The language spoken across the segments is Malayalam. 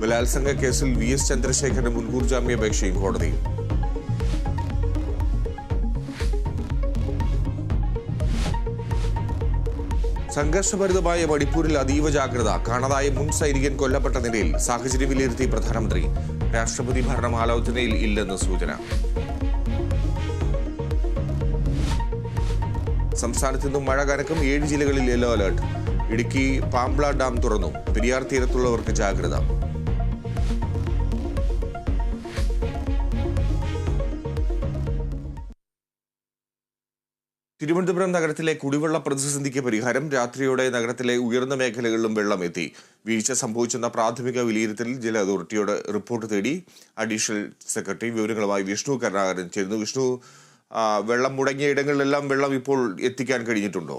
ബലാത്സംഗ കേസിൽ വി എസ് ചന്ദ്രശേഖരന് മുൻകൂർ ജാമ്യാപേക്ഷയും കോടതി. സംഘർഷഭരിതമായ മണിപ്പൂരിൽ അതീവ ജാഗ്രത. കാണാതായ മുൻ സൈനികൻ കൊല്ലപ്പെട്ട നിലയിൽ സാഹചര്യം വിലയിരുത്തി പ്രധാനമന്ത്രി. രാഷ്ട്രപതി ഭരണം ആലോചനയിൽ ഇല്ലെന്ന് സൂചന. സംസ്ഥാനത്ത് നിന്നും മഴ കനക്കും ഏഴ് ജില്ലകളിൽ yellow alert. Idukki Pambla dam തുറന്നു. പെരിയാർ തീരത്തുള്ളവർക്ക് ജാഗ്രത. തിരുവനന്തപുരം നഗരത്തിലെ കുടിവെള്ള പ്രതിസന്ധിക്ക് പരിഹാരം രാത്രിയോടെ നഗരത്തിലെ ഉയർന്ന മേഖലകളിലും വെള്ളം എത്തി. വീഴ്ച സംഭവിച്ചെന്ന പ്രാഥമിക വിലയിരുത്തലിൽ ജല അതോറിറ്റിയോട് റിപ്പോർട്ട് തേടി അഡീഷണൽ സെക്രട്ടറി വിവരങ്ങളുമായി വിഷ്ണു കരുണാകരൻ ചേരുന്നു. വിഷ്ണു വെള്ളം മുടങ്ങിയ ഇടങ്ങളിലെല്ലാം വെള്ളം ഇപ്പോൾ എത്തിക്കാൻ കഴിഞ്ഞിട്ടുണ്ടോ?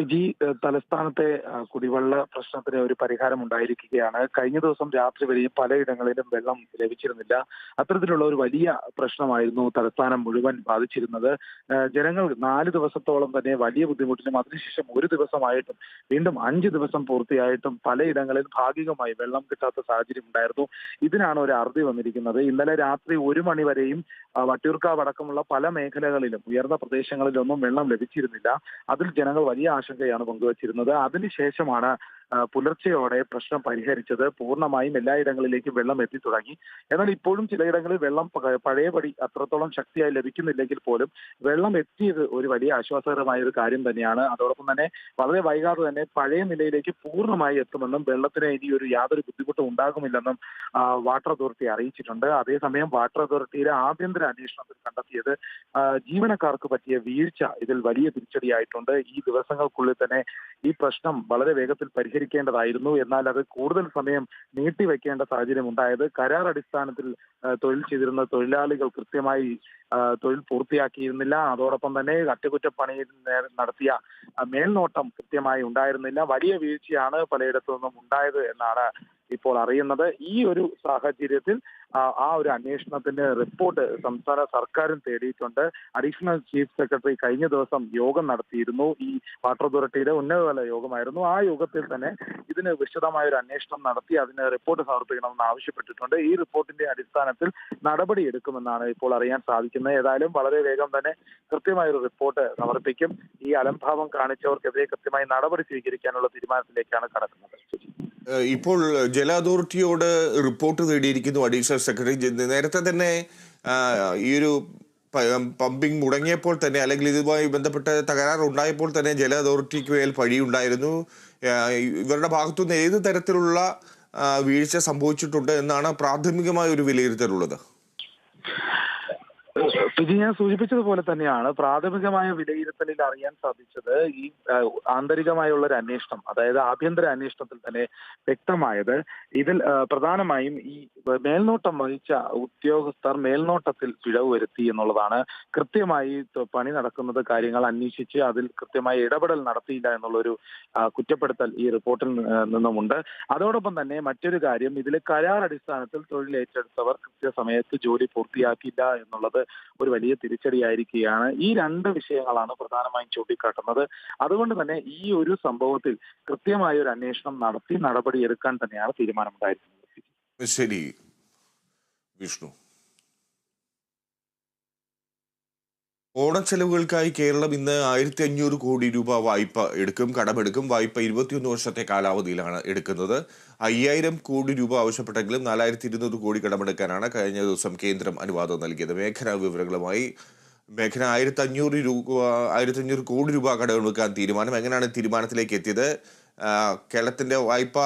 ഏഹ് തലസ്ഥാനത്തെ കുടിവെള്ള പ്രശ്നത്തിന് ഒരു പരിഹാരം ഉണ്ടായിരിക്കുകയാണ്. കഴിഞ്ഞ ദിവസം രാത്രി വരെയും പലയിടങ്ങളിലും വെള്ളം ലഭിച്ചിരുന്നില്ല. അത്തരത്തിലുള്ള ഒരു വലിയ പ്രശ്നമായിരുന്നു തലസ്ഥാനം മുഴുവൻ ബാധിച്ചിരുന്നത്. ജനങ്ങൾ നാല് ദിവസത്തോളം തന്നെ വലിയ ബുദ്ധിമുട്ടിലും അതിനുശേഷം ഒരു ദിവസമായിട്ടും വീണ്ടും അഞ്ച് ദിവസം പൂർത്തിയായിട്ടും പലയിടങ്ങളിൽ ഭാഗികമായി വെള്ളം കിട്ടാത്ത സാഹചര്യം ഉണ്ടായിരുന്നു. ഇതിനാണ് ഒരു അറുതി വന്നിരിക്കുന്നത്. ഇന്നലെ രാത്രി ഒരു മണി വരെയും വട്ടിയൂർക്കാവ് അടക്കമുള്ള പല മേഖലകളിലും ഉയർന്ന പ്രദേശങ്ങളിലൊന്നും വെള്ളം ലഭിച്ചിരുന്നില്ല. അതിൽ ജനങ്ങൾ വലിയ ആശങ്കയാണ് പങ്കുവച്ചിരുന്നത്. അതിനുശേഷമാണ് പുലർച്ചെയോടെ പ്രശ്നം പരിഹരിച്ചത് പൂർണമായും എല്ലായിടങ്ങളിലേക്കും വെള്ളം എത്തി തുടങ്ങി. എന്നാൽ ഇപ്പോഴും ചിലയിടങ്ങളിൽ വെള്ളം പഴയപടി അത്രത്തോളം ശക്തിയായി ലഭിക്കുന്നില്ലെങ്കിൽ പോലും വെള്ളം എത്തിയത് ഒരു വലിയ ആശ്വാസകരമായ ഒരു കാര്യം തന്നെയാണ്. അതോടൊപ്പം തന്നെ വളരെ വൈകാതെ തന്നെ പഴയ നിലയിലേക്ക് പൂർണമായി എത്തുമെന്നും വെള്ളത്തിന് ഇനി ഒരു യാതൊരു ബുദ്ധിമുട്ടും ഉണ്ടാകുമില്ലെന്നും വാട്ടർ അതോറിറ്റി അറിയിച്ചിട്ടുണ്ട്. അതേസമയം വാട്ടർ അതോറിറ്റിയുടെ ആഭ്യന്തര അന്വേഷണത്തിൽ കണ്ടെത്തിയത് ജീവനക്കാർക്ക് പറ്റിയ വീഴ്ച ഇതിൽ വലിയ തിരിച്ചടിയായിട്ടുണ്ട്. ഈ ദിവസങ്ങൾക്കുള്ളിൽ തന്നെ ഈ പ്രശ്നം വളരെ വേഗത്തിൽ പരിഹരിക്കേണ്ടതായിരുന്നു എന്നാൽ അത് കൂടുതൽ സമയം നീട്ടിവെക്കേണ്ട സാഹചര്യം ഉണ്ടായത് കരാർ അടിസ്ഥാനത്തിൽ തൊഴിൽ ചെയ്തിരുന്ന തൊഴിലാളികൾ കൃത്യമായി തൊഴിൽ പൂർത്തിയാക്കിയിരുന്നില്ല. അതോടൊപ്പം തന്നെ അറ്റകുറ്റപ്പണിയിൽ നേ- നടത്തിയ മേൽനോട്ടം കൃത്യമായി ഉണ്ടായിരുന്നില്ല. വലിയ വീഴ്ചയാണ് പലയിടത്തു നിന്നും ഉണ്ടായത് എന്നാണ് ഇപ്പോൾ അറിയുന്നത്. ഈ ഒരു സാഹചര്യത്തിൽ ആ, ഒരു അന്വേഷണത്തിന്റെ റിപ്പോർട്ട് സംസ്ഥാന സർക്കാരും തേടിയിട്ടുണ്ട്. അഡീഷണൽ ചീഫ് സെക്രട്ടറി കഴിഞ്ഞ ദിവസം യോഗം നടത്തിയിരുന്നു. ഈ വാട്ടർ അതോറിറ്റിയുടെ ഉന്നതതല യോഗമായിരുന്നു. ആ യോഗത്തിൽ തന്നെ ഇതിന് വിശദമായ ഒരു അന്വേഷണം നടത്തി അതിന് റിപ്പോർട്ട് സമർപ്പിക്കണമെന്ന് ആവശ്യപ്പെട്ടിട്ടുണ്ട്. ഈ റിപ്പോർട്ടിന്റെ അടിസ്ഥാനത്തിൽ നടപടി എടുക്കുമെന്നാണ് ഇപ്പോൾ അറിയാൻ സാധിക്കുന്നത്. ഏതായാലും വളരെ വേഗം തന്നെ കൃത്യമായ ഒരു റിപ്പോർട്ട് സമർപ്പിക്കും. ഈ അലംഭാവം കാണിച്ചവർക്കെതിരെ കൃത്യമായി നടപടി സ്വീകരിക്കാനുള്ള തീരുമാനത്തിലേക്കാണ് കടക്കുന്നത്. ഇപ്പോൾ ജല അതോറിറ്റിയോട് റിപ്പോർട്ട് തേടിയിരിക്കുന്നു അഡീഷണൽ സെക്രട്ടറി. നേരത്തെ തന്നെ ഈ ഒരു പമ്പിംഗ് മുടങ്ങിയപ്പോൾ തന്നെ അല്ലെങ്കിൽ ഇതുമായി ബന്ധപ്പെട്ട തകരാർ ഉണ്ടായപ്പോൾ തന്നെ ജല അതോറിറ്റിക്ക് മേൽ പഴിയുണ്ടായിരുന്നു. ഇവരുടെ ഭാഗത്തുനിന്ന് ഏത് തരത്തിലുള്ള വീഴ്ച സംഭവിച്ചിട്ടുണ്ട് എന്നാണ് പ്രാഥമികമായ ഒരു വിലയിരുത്തലുള്ളത്. ഫിജി ഞാൻ സൂചിപ്പിച്ചതുപോലെ തന്നെയാണ് പ്രാഥമികമായ വിലയിരുത്തലിൽ അറിയാൻ സാധിച്ചത് ഈ ആന്തരികമായുള്ള ഒരു അന്വേഷണം അതായത് ആഭ്യന്തര അന്വേഷണത്തിൽ തന്നെ വ്യക്തമായത്. ഇതിൽ പ്രധാനമായും ഈ മേൽനോട്ടം വഹിച്ച ഉദ്യോഗസ്ഥർ മേൽനോട്ടത്തിൽ പിഴവ് വരുത്തി എന്നുള്ളതാണ്. കൃത്യമായി പണി നടക്കുന്നത് കാര്യങ്ങൾ അന്വേഷിച്ച് അതിൽ കൃത്യമായി ഇടപെടൽ നടത്തിയില്ല എന്നുള്ളൊരു കുറ്റപ്പെടുത്തൽ ഈ റിപ്പോർട്ടിൽ നിന്നുമുണ്ട്. അതോടൊപ്പം തന്നെ മറ്റൊരു കാര്യം ഇതിൽ കരാർ അടിസ്ഥാനത്തിൽ തൊഴിൽ ഏറ്റെടുത്തവർ കൃത്യസമയത്ത് ജോലി പൂർത്തിയാക്കിയില്ല എന്നുള്ളത് ഒരു വലിയ തിരിച്ചടിയായിരിക്കുകയാണ്. ഈ രണ്ട് വിഷയങ്ങളാണ് പ്രധാനമായും ചൂണ്ടിക്കാട്ടുന്നത്. അതുകൊണ്ട് തന്നെ ഈ ഒരു സംഭവത്തിൽ കൃത്യമായ ഒരു അന്വേഷണം നടത്തി നടപടിയെടുക്കാൻ തന്നെയാണ് തീരുമാനമുണ്ടായിരിക്കുന്നത്. ശരി വിഷ്ണു. ഓണച്ചെലവുകൾക്കായി കേരളം ഇന്ന് ആയിരത്തി അഞ്ഞൂറ് കോടി രൂപ വായ്പ എടുക്കും കടമെടുക്കും. വായ്പ ഇരുപത്തിയൊന്ന് വർഷത്തെ കാലാവധിയിലാണ് എടുക്കുന്നത്. അയ്യായിരം കോടി രൂപ ആവശ്യപ്പെട്ടെങ്കിലും നാലായിരത്തി ഇരുന്നൂറ് കോടി കടമെടുക്കാനാണ് കഴിഞ്ഞ ദിവസം കേന്ദ്രം അനുവാദം നൽകിയത്. മേഖലാ വിവരങ്ങളുമായി മേഖല ആയിരത്തി അഞ്ഞൂറ് രൂപ ആയിരത്തി അഞ്ഞൂറ് കോടി രൂപ കടമെടുക്കാൻ തീരുമാനം എങ്ങനെയാണ് തീരുമാനത്തിലേക്ക് എത്തിയത്? കേരളത്തിന്റെ വായ്പ